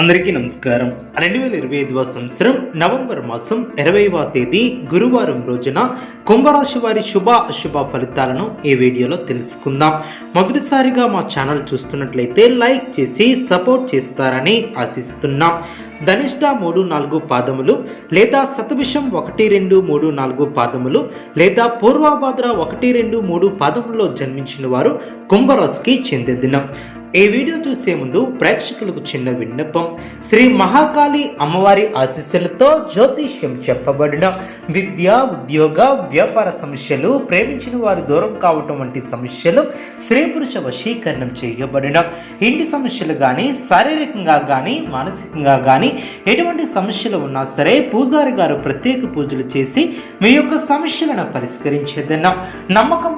అందరికీ నమస్కారం. రెండు వేల ఇరవై ఐదవ సంవత్సరం నవంబర్ మాసం ఇరవైవ తేదీ గురువారం రోజున కుంభరాశి వారి శుభ అశుభ ఫలితాలను ఈ వీడియోలో తెలుసుకుందాం. మొదటిసారిగా మా ఛానల్ చూస్తున్నట్లయితే లైక్ చేసి సపోర్ట్ చేస్తారని ఆశిస్తున్నాం. ధనిష్ట మూడు నాలుగు పాదములు లేదా శతభిషం ఒకటి రెండు మూడు నాలుగు పాదములు లేదా పూర్వభాద్ర ఒకటి రెండు మూడు పాదములలో జన్మించిన వారు కుంభరాశికి చెందిన దినం. ఈ వీడియో చూసే ముందు ప్రేక్షకులకు చిన్న విన్నపం. శ్రీ మహాకాళి అమ్మవారి ఆశీస్సులతో జ్యోతిష్యం చెప్పబడిన విద్య ఉద్యోగ వ్యాపార సమస్యలు ప్రేమించిన వారు దూరం కావటం వంటి సమస్యలు స్త్రీ పురుష వశీకరణం చేయబడిన. ఇంటి సమస్యలు కానీ శారీరకంగా కానీ మానసికంగా కానీ ఎటువంటి సమస్యలు ఉన్నా సరే పూజారి గారు ప్రత్యేక పూజలు చేసి మీ యొక్క సమస్యలను పరిష్కరించేదన్నా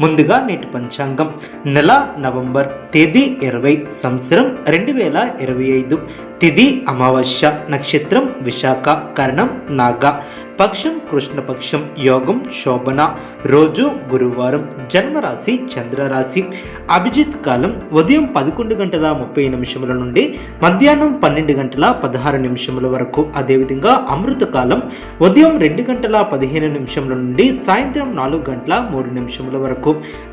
ముందుగా నేటి పంచాంగం. నెల నవంబర్ తేదీ ఇరవై సంవత్సరం రెండు వేల ఇరవై ఐదు. తిథి అమావాస్య నక్షత్రం విశాఖ కరణం నాగ. పక్షం కృష్ణపక్షం యోగం శోభన. రోజు గురువారం జన్మరాశి చంద్రరాశి. అభిజిత్ కాలం ఉదయం పదకొండు గంటల ముప్పై నిమిషముల నుండి మధ్యాహ్నం పన్నెండు గంటల పదహారు నిమిషముల వరకు. అదేవిధంగా అమృత కాలం ఉదయం రెండు గంటల పదిహేను నిమిషముల నుండి సాయంత్రం నాలుగు గంటల మూడు నిమిషముల వరకు.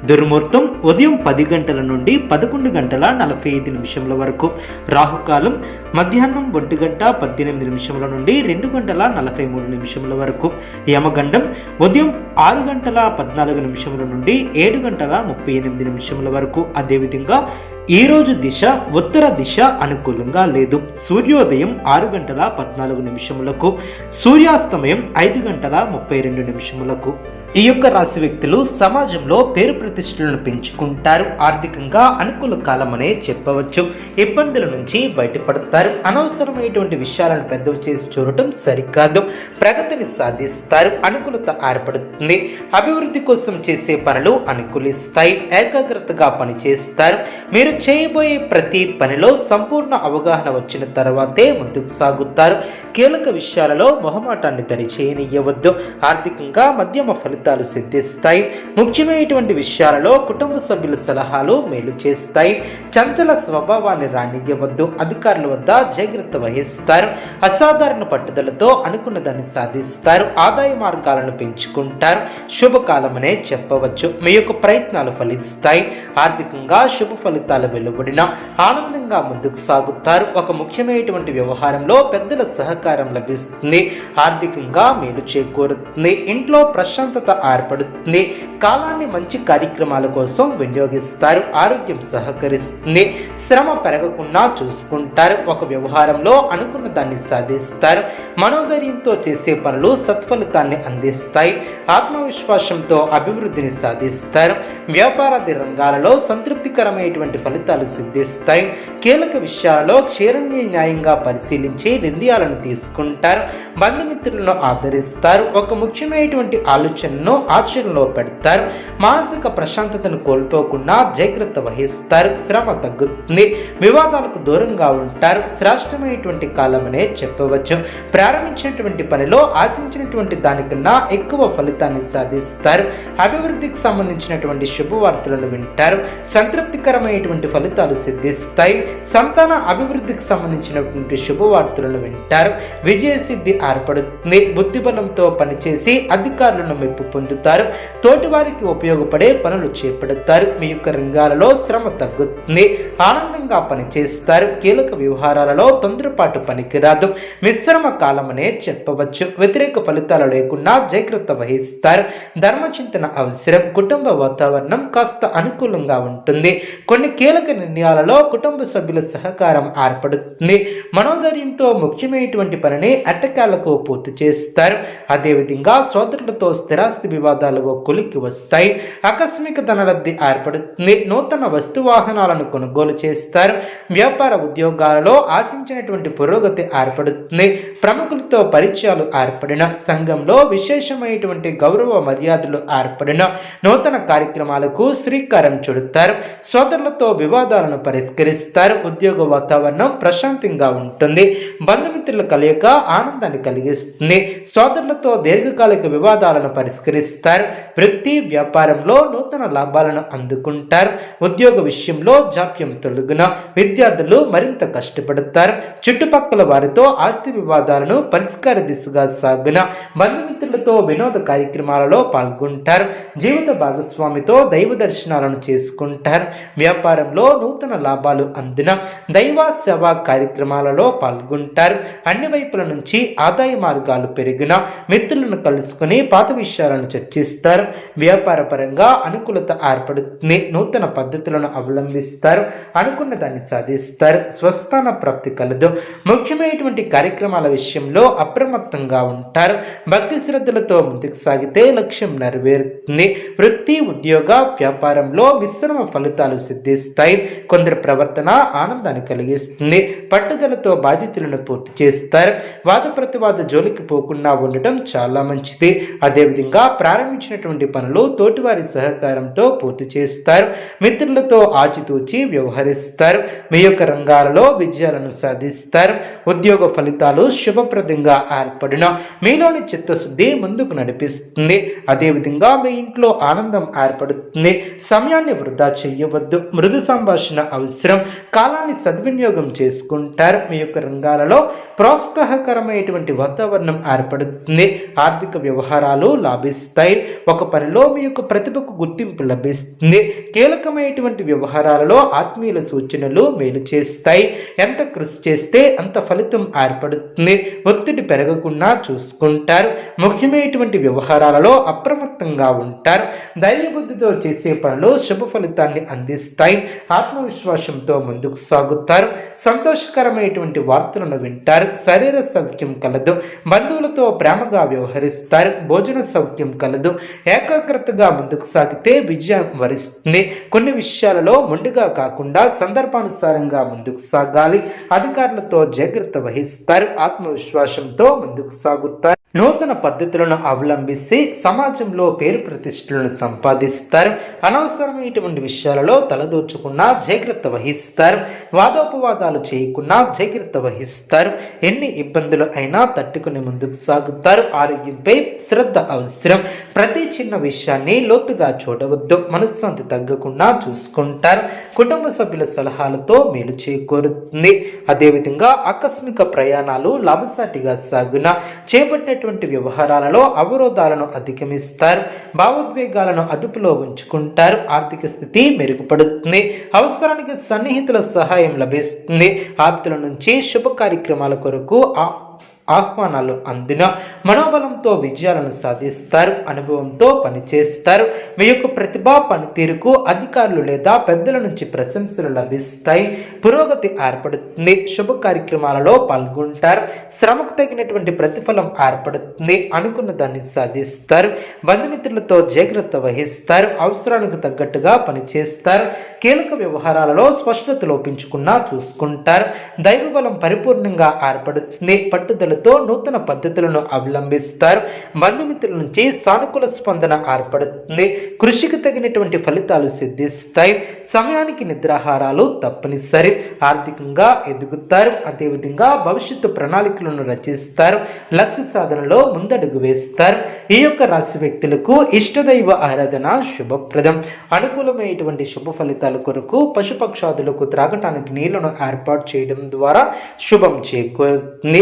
దుర్ముహూర్తం ఉదయం పది గంటల నుండి పదకొండు గంటల నలభై ఐదు నిమిషముల వరకు. రాహుకాలం మధ్యాహ్నం ఒంటి గంట పద్దెనిమిది నిమిషముల నుండి రెండు గంటల నలభై మూడు నిమిషముల వరకు. యమగండం ఉదయం ఆరు గంటల పద్నాలుగు నిమిషముల నుండి ఏడు గంటల ముప్పై ఎనిమిది నిమిషముల వరకు. అదేవిధంగా ఈ రోజు దిశ ఉత్తర దిశ అనుకూలంగా లేదు. సూర్యోదయం ఆరు గంటల పద్నాలుగు నిమిషములకు సూర్యాస్తమయం ఐదు గంటల ముప్పై రెండు నిమిషములకు. ఈ యొక్క రాశి వ్యక్తులు సమాజంలో పేరు ప్రతిష్టలను పెంచుకుంటారు. ఆర్థికంగా అనుకూల కాలం అనే చెప్పవచ్చు. ఇబ్బందుల నుంచి బయటపడతారు. అనవసరమైనటువంటి విషయాలను పెద్దవి చేసి చూడటం సరికాదు. ప్రగతిని సాధిస్తారు. అనుకూలత ఏర్పడుతుంది. అభివృద్ధి కోసం చేసే పనులు అనుకూలిస్తాయి. ఏకాగ్రతగా పనిచేస్తారు. మీరు చేయబోయే ప్రతి పనిలో సంపూర్ణ అవగాహన వచ్చిన తర్వాతే ముందుకు సాగుతారు. కీలక విషయాలలో మొహమాటాన్ని దరిచేయనియ్యవద్దు ఆర్థికంగా మధ్యమ ఫలితాలు సిద్ధిస్తాయి. ముఖ్యమైనటువంటి విషయాలలో కుటుంబ సభ్యుల సలహాలు మేలు చేస్తాయి. చంచల స్వభావాన్ని రానివ్వవద్దు అధికారుల వద్ద జాగ్రత్త వహిస్తారు. అసాధారణ పట్టుదలతో అనుకున్న దాన్ని సాధిస్తారు. ఆదాయ మార్గాలను పెంచుకుంటారు. శుభకాలమనే చెప్పవచ్చు. మీ యొక్క ప్రయత్నాలు ఫలిస్తాయి. ఆర్థికంగా శుభ ఫలితాలు వెలువడిన ఆనందంగా ముందుకు సాగుతారు. ఒక ముఖ్యమైనటువంటి వ్యవహారంలో పెద్దల సహకారం లభిస్తుంది. ఆర్థికంగా మేలు చేకూరుతుంది. ఇంట్లో ప్రశాంతత ఏర్పడుతుంది. కాలాన్ని మంచి కార్యక్రమాల కోసం వినియోగిస్తారు. ఆరోగ్యం సహకరిస్తుంది. శ్రమ పెరగకుండా చూసుకుంటారు. ఒక వ్యవహారంలో అనుకున్న దాన్ని సాధిస్తారు. మనోధైర్యంతో చేసే పనులు సత్ఫలితాన్ని అందిస్తాయి. ఆత్మవిశ్వాసంతో అభివృద్ధిని సాధిస్తారు. వ్యాపారాది రంగాలలో సంతృప్తికరమైనటువంటి ఫలితాలు సిద్ధిస్తాయి. కీలక విషయాల్లో క్షీరణ్య న్యాయంగా పరిశీలించి నిర్ణయాలను తీసుకుంటారు. బంధుమిత్రులను ఆదరిస్తారు. ఒక ముఖ్యమైనటువంటి ఆలోచనను ఆచరణలో పెడతారు. మానసిక ప్రశాంతతను కోల్పోకుండా జాగ్రత్త వహిస్తారు. శ్రమ తగ్గుతుంది. వివాదాలకు దూరంగా ఉంటారు. శ్రేష్టమైనటువంటి కాలమనే చెప్పవచ్చు. ప్రారంభించినటువంటి పనిలో ఆశించినటువంటి దానికన్నా ఎక్కువ ఫలితాన్ని సాధిస్తారు. అభివృద్ధికి సంబంధించినటువంటి శుభవార్తలను వింటారు. సంతృప్తికరమైనటువంటి ఫలితాలు సిద్ధిస్తాయి. సంతాన అభివృద్ధికి సంబంధించినటువంటి శుభవార్తలను వింటారు. విజయసిద్ధి ఏర్పడుతుంది. బుద్ధిబలంతో పనిచేసి అధికారులను మెప్పు పొందుతారు. తోటివారికి ఉపయోగపడే పనులు చేపడతారు. మీ యొక్క రంగాలలో శ్రమ తగ్గుతుంది. ఆనందంగా పనిచేస్తారు. కీలక వ్యవహారాలలో తొందరపాటు పనికిరాదు. మిశ్రమ కాలమనే చెప్పవచ్చు. వ్యతిరేక ఫలితాలు లేకుండా జాగ్రత్త వహిస్తారు. ధర్మచింతన అవసరం. కుటుంబ వాతావరణం కాస్త అనుకూలంగా ఉంటుంది. కొన్ని కీలక నిర్ణయాలలో కుటుంబ సభ్యుల సహకారం ఏర్పడుతుంది. మనోధైర్యంతో ముఖ్యమైనటువంటి పనిని అట్టకాలకు పూర్తి చేస్తారు. అదేవిధంగా సోదరులతో స్థిరాస్తి వివాదాలు కొలికి వస్తాయి. ఆకస్మిక ధనలబ్ధి ఏర్పడుతుంది. నూతన వస్తు వాహనాలను కొనుగోలు చేస్తారు. వ్యాపార ఉద్యోగాలలో ఆశించినటువంటి పురోగతి ఏర్పడుతుంది. ప్రముఖులతో పరిచయాలు ఏర్పడిన సంఘంలో విశేషమైనటువంటి గౌరవ మర్యాదలు ఏర్పడిన నూతన కార్యక్రమాలకు శ్రీకారం చుడతారు. సోదరులతో వివాదాలను పరిష్కరిస్తారు. ఉద్యోగ వాతావరణం ప్రశాంతంగా ఉంటుంది. బంధుమిత్రుల కలయిక ఆనందాన్ని కలిగిస్తుంది. సోదరులతో దీర్ఘకాలిక వివాదాలను పరిష్కరిస్తారు. వృత్తి వ్యాపారంలో నూతన లాభాలను అందుకుంటారు. ఉద్యోగ విషయంలో జాప్యం తొలగున విద్యార్థులు మరింత కష్టపడతారు. చుట్టుపక్కల వారితో ఆస్తి వివాదాలను పరిష్కార దిశగా సాగున బంధుమిత్రులతో వినోద కార్యక్రమాలలో పాల్గొంటారు. జీవిత భాగస్వామితో దైవ దర్శనాలను చేసుకుంటారు. వ్యాపారం వ్యాపారంలో నూతన లాభాలు అందిన దైవ సేవా కార్యక్రమాలలో పాల్గొంటారు. అన్ని వైపుల నుంచి ఆదాయ మార్గాలు పెరిగిన మిత్రులను కలుసుకుని పాత విషయాలను చర్చిస్తారు. వ్యాపార పరంగా అనుకూలత ఏర్పడుతుంది. నూతన పద్ధతులను అవలంబిస్తారు. అనుకున్న దాన్ని సాధిస్తారు. స్వస్థాన ప్రాప్తి కలదు. ముఖ్యమైనటువంటి కార్యక్రమాల విషయంలో అప్రమత్తంగా ఉంటారు. భక్తి శ్రద్ధలతో ముందుకు సాగితే లక్ష్యం నెరవేరుతుంది. వృత్తి ఉద్యోగ వ్యాపారంలో మిశ్రమ ఫలితాలు సిద్ధిస్తారు. సిద్ధిస్తాయి కొందరి ప్రవర్తన ఆనందాన్ని కలిగిస్తుంది. పట్టుదలతో బాధితులను పూర్తి చేస్తారు. వాద ప్రతివాద జోలికి పోకుండా ఉండటం చాలా మంచిది. అదేవిధంగా ప్రారంభించినటువంటి పనులు తోటివారి సహకారంతో పూర్తి చేస్తారు. మిత్రులతో ఆచితూచి వ్యవహరిస్తారు. మీ యొక్క రంగాలలో విజయాలను సాధిస్తారు. ఉద్యోగ ఫలితాలు శుభప్రదంగా ఏర్పడిన మీలోని చిత్తశుద్ధి ముందుకు నడిపిస్తుంది. అదేవిధంగా మీ ఇంట్లో ఆనందం ఏర్పడుతుంది. సమయాన్ని వృధా చేయవద్దు. మృదు సంభాషణ అవసరం. కాలాన్ని సద్వినియోగం చేసుకుంటారు. మీ యొక్క రంగాలలో ప్రోత్సాహకరమైనటువంటి వాతావరణం ఏర్పడుతుంది. ఆర్థిక వ్యవహారాలు లాభిస్తాయి. ఒక పనిలో మీ యొక్క ప్రతిభకు గుర్తింపు లభిస్తుంది. కీలకమైనటువంటి వ్యవహారాలలో ఆత్మీయుల సూచనలు మేలు చేస్తాయి. ఎంత కృషి చేస్తే అంత ఫలితం ఏర్పడుతుంది. ఒత్తిడి పెరగకుండా చూసుకుంటారు. ముఖ్యమైనటువంటి వ్యవహారాలలో అప్రమత్తంగా ఉంటారు. ధైర్యబుద్ధితో చేసే పనులు శుభ ఫలితాన్ని అందిస్తాయి. ఆత్మవిశ్వాసంతో ముందుకు సాగుతారు. సంతోషకరమైనటువంటి వార్తలను వింటారు. శరీర సౌఖ్యం కలదు. బంధువులతో ప్రేమగా వ్యవహరిస్తారు. భోజన సౌఖ్యం కలదు. ఏకాగ్రతగా ముందుకు సాగితే విజయం వరిస్తుంది. కొన్ని విషయాలలో మొండిగా కాకుండా సందర్భానుసారంగా ముందుకు సాగాలి. అధికారులతో జాగ్రత్త వహిస్తారు. ఆత్మవిశ్వాసంతో ముందుకు సాగుతారు. నూతన పద్ధతులను అవలంబిస్తే సమాజంలో పేరు ప్రతిష్టలను సంపాదిస్తారు. అనవసరమైనటువంటి విషయాలలో తలదోచుకున్నా జాగ్రత్త వహిస్తారు. వాదోపవాదాలు చేయకుండా జాగ్రత్త వహిస్తారు. ఎన్ని ఇబ్బందులు అయినా తట్టుకుని ముందుకు సాగుతారు. ఆరోగ్యంపై శ్రద్ధ అవసరం. ప్రతి చిన్న విషయాన్ని లోతుగా చూడవద్దు. మనశ్శాంతి తగ్గకుండా చూసుకుంటారు. కుటుంబ సభ్యుల సలహాలతో మేలు చేకూరుతుంది. అదేవిధంగా ఆకస్మిక ప్రయాణాలు లాభసాటిగా సాగున. చేపట్టినటువంటి వ్యవహారాలలో అవరోధాలను అధిగమిస్తారు భావోద్వేగాలను అదుపులో ఉంచుకుంటారు ఆర్థిక స్థితి మెరుగుపడుతుంది అవసరానికి సన్నిహితుల సహాయం లభిస్తుంది. ఆప్తుల నుంచి శుభ కార్యక్రమాల కొరకు ఆ ఆహ్వానాలు అందిన మనోబలంతో విజయాలను సాధిస్తారు అనుభవంతో పనిచేస్తారు. మీ యొక్క ప్రతిభా పనితీరుకు అధికారులు లేదా పెద్దల నుంచి ప్రశంసలు లభిస్తాయి. పురోగతి ఏర్పడుతుంది. శుభ కార్యక్రమాలలో పాల్గొంటారు. శ్రమకు తగినటువంటి ప్రతిఫలం ఏర్పడుతుంది. అనుకున్న దాన్ని సాధిస్తారు. బంధుమిత్రులతో జాగ్రత్త వహిస్తారు. అవసరానికి తగ్గట్టుగా పనిచేస్తారు. కీలక వ్యవహారాలలో స్పష్టత లోపించకుండా చూసుకుంటారు. దైవబలం పరిపూర్ణంగా ఏర్పడుతుంది. పట్టుదల పద్ధతులతో నూతన పద్ధతులను అవలంబిస్తారు. బంధుమిత్రుల నుంచి సానుకూల స్పందన ఏర్పడుతుంది. కృషికి తగినటువంటి ఫలితాలు సిద్ధిస్తాయి. సమయానికి నిద్రాహారాలు తప్పనిసరి. ఆర్థికంగా ఎదుగుతారు. అదేవిధంగా భవిష్యత్తు ప్రణాళికలను రచిస్తారు. లక్ష్య సాధనలో ముందడుగు వేస్తారు. ఈ యొక్క రాశి వ్యక్తులకు ఇష్టదైవ ఆరాధన శుభప్రదం. అనుకూలమైనటువంటి శుభ ఫలితాల కొరకు పశుపక్షాదులకు త్రాగటానికి నీళ్ళను ఏర్పాటు చేయడం ద్వారా శుభం చేకూరుతుంది.